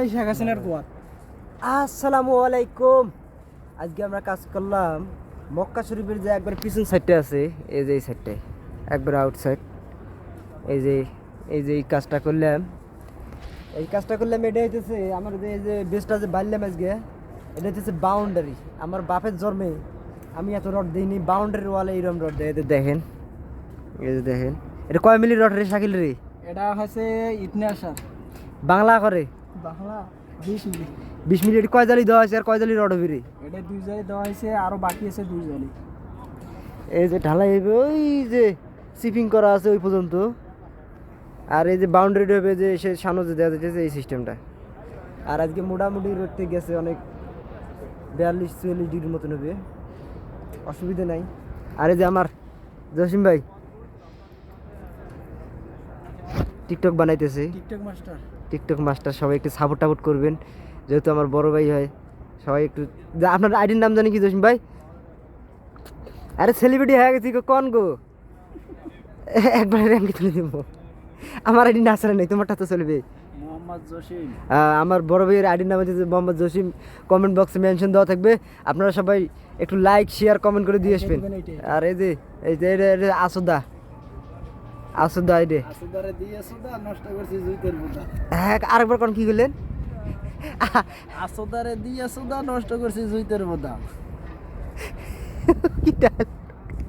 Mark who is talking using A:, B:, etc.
A: এই শেখ হাসিনার পর
B: আসসালামু আলাইকুম। আজকে আমরা কাজ করলাম মক্কা শরীফের যে একবার পিছন সাইডটা আছে এই যে এই সাইডটায় একবার আউটসাইড এই যে এই যে এই কাজটা করলাম। এই কাজটা করলাম এটা হইতেছে আমার যে এই যে বেসটা যে বাড়লাম আজকে এটা হচ্ছে বাউন্ডারি আমার বাপের জন্মে আমি এত রড দিইনি বাউন্ডারি ওয়ালে এইরকম রড দেয়। দেখেন এই যে দেখেন। এটা কয় মিলি রড রে শাকিল রে?
A: এটা হচ্ছে ইটনে আসার
B: বাংলা করে।
A: বাংলা? বিশ মিনিট।
B: বিশ মিনিট কয় জালি দেওয়া হয়েছে আর কয় জালি রড হবে
A: এটা দুই জালি দেওয়া হয়েছে আরও বাকি আছে দুই জালি।
B: এই যে ঢালাই হবে ওই যে সিপিং করা আছে ওই পর্যন্ত। আর এই যে বাউন্ডারি হবে যে সে সামনে যে দেওয়া যাচ্ছে এই সিস্টেমটা আর আজকে মোটামুটি রোডতে গেছে অনেক বিয়াল্লিশ চুয়াল্লিশ ডিগ্রির মতন হবে। অসুবিধা নাই। আর এই যে আমার জসিম ভাই টিকটক বানাইতেছে।
A: টিকটক মাস্টার
B: টিকটক মাস্টার সবাই একটু সাপোর্ট টাপোর্ট করবেন। যেহেতু আমার বড় ভাই হয় সবাই একটু আপনার আইডির নাম জানি কি জসিম ভাই? আরে সেলিব্রিটি হয়ে গেছি গো কন গো? একবার র্যাঙ্কে তুলে দিব। আমার আইডি না আসলে নেই তোমারটা তো চলবে। আমার বড় ভাইয়ের আইডির নাম হচ্ছে মোহাম্মদ জসিম। কমেন্ট বক্সে মেনশন দেওয়া থাকবে। আপনারা সবাই একটু লাইক শেয়ার কমেন্ট করে দিয়ে আসবেন। আর এই যে এই যে আসুদা। আসুদা যে
A: আসুদারে দিয়ে আসুদা নষ্ট করছি জুইতের বোঝা
B: হ্যাঁ আরেকবার কোন কি করলেন
A: আসুদারে দিয়ে আসুদা নষ্ট করছি জুইতের
B: কি ডাল?